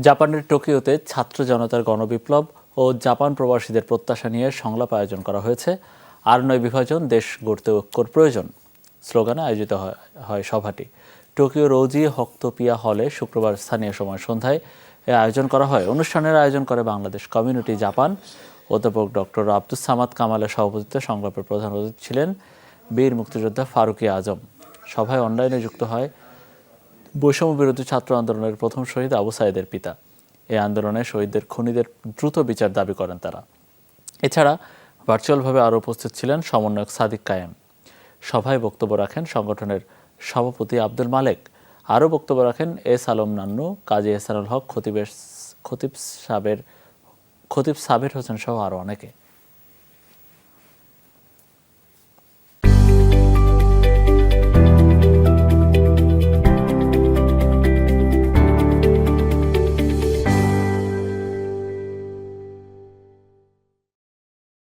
জাপানের টোকিওতে ছাত্র জনতার গণবিপ্লব ও জাপান প্রবাসীদের প্রত্যাশা নিয়ে সংলাপ আয়োজন করা হয়েছে। আর নয় বিভাজন দেশ গড়তে ঐক্যর প্রয়োজন। স্লোগানে আয়োজিত হয়- সভাটি। টোকিও রোজি হক্তপিয়া হলে শুক্রবার স্থানীয় সময় সন্ধ্যায় এ আয়োজন করা হয়। অনুষ্ঠানের আয়োজন করে বাংলাদেশ কমিউনিটি জাপান। অধ্যাপক ডক্টর আব্দুস সামাদ কামালের সভাপতিত্বে সংলাপের প্রধান অতিথি ছিলেন বীর মুক্তিযোদ্ধা ফারুকি আজম। সভায় অনলাইনে যুক্ত হয় বৈষম্য বিরোধী ছাত্র আন্দোলনের প্রথম শহীদ আবু সাইদের পিতা। এই আন্দোলনে শহীদদের খুনিদের দ্রুত বিচার দাবি করেন তারা। এছাড়া ভার্চুয়ালভাবে আরও উপস্থিত ছিলেন সমন্বয়ক সাদিক কায়েম। সভায় বক্তব্য রাখেন সংগঠনের সভাপতি আব্দুল মালেক। আরও বক্তব্য রাখেন এস আলম নান্নু, কাজী এহসানুল হক, খতিবের খতিব সাবের খতিব সাবের হোসেন সহ আরও অনেকে।